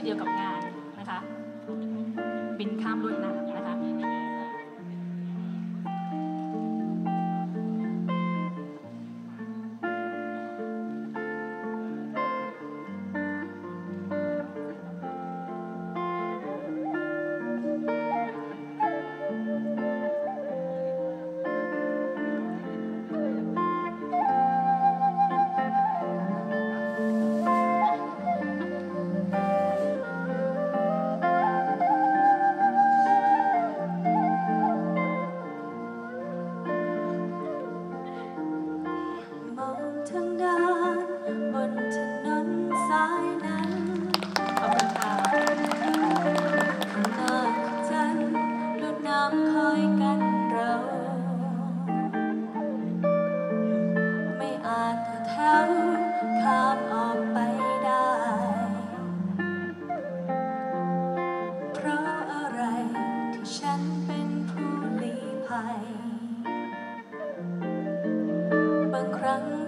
ื่อเดียวกับงานนะคะ บินข้ามรุ่นน้ำนะคะ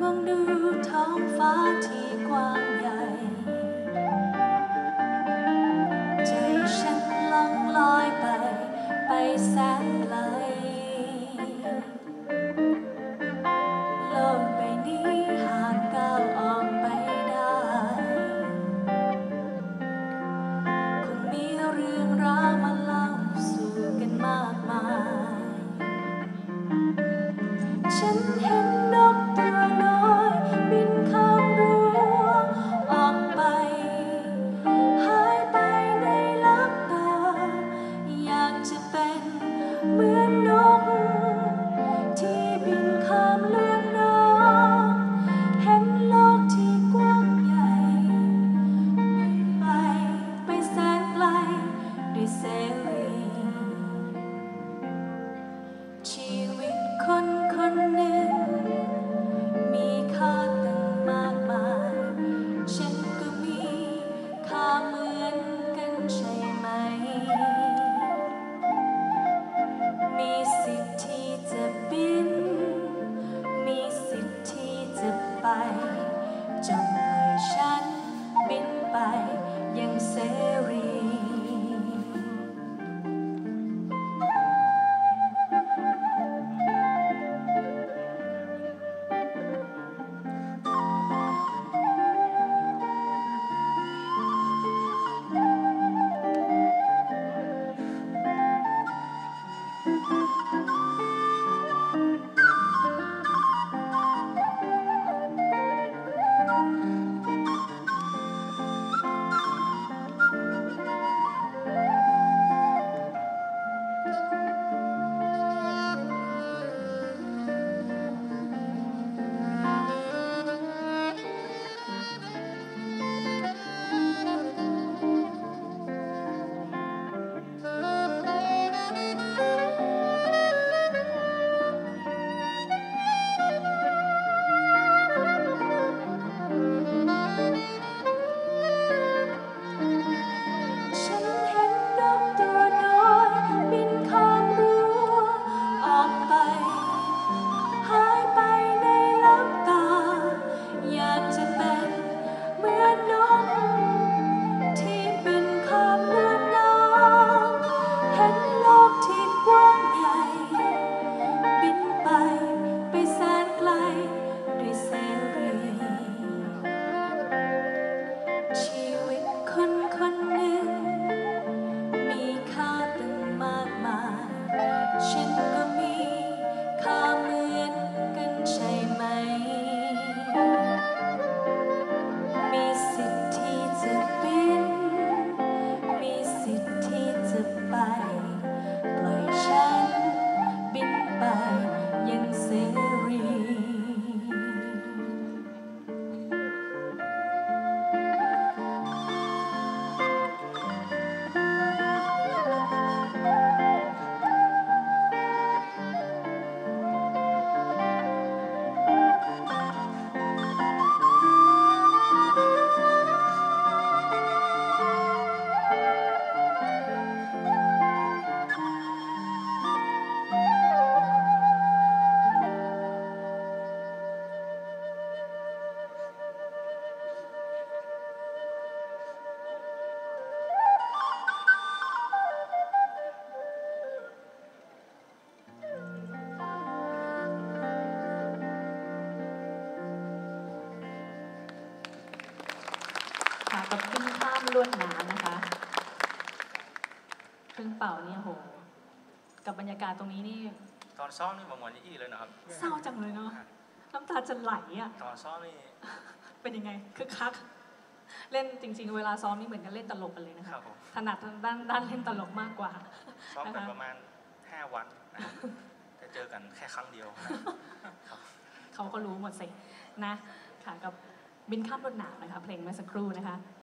มองดูท้องฟ้าที่กว้างใหญ่ ใจฉันล่องลอยไป ไปแสนไกล chỉ mình con ลวดหนามนะคะเครื่องเป่าเนี่ยโห กับบรรยากาศตรงนี้นี่ตอนซ้อมนี่บางวันยี่เลยนะครับ เศร้าจังเลยเนาะน้ำตาจะไหลอะ ตอนซ้อมนี่ เป็นยังไงคึกคัก เล่นจริง ๆ เวลาซ้อมนี่เหมือนกันเล่นตลกกันเลยนะคคะรับผมถนัดทางด้านด้านเล่นตลกมากกว่า ซ้อมกันนะคะประมาณ 5 วันนะครับแต่เจอกันแค่ครั้งเดียวนะครับเขาก็รู้หมดสินะ ค่ะกับ บินข้ามรถหนาวนะคะเพลงเมื่อสักครู่นะคะ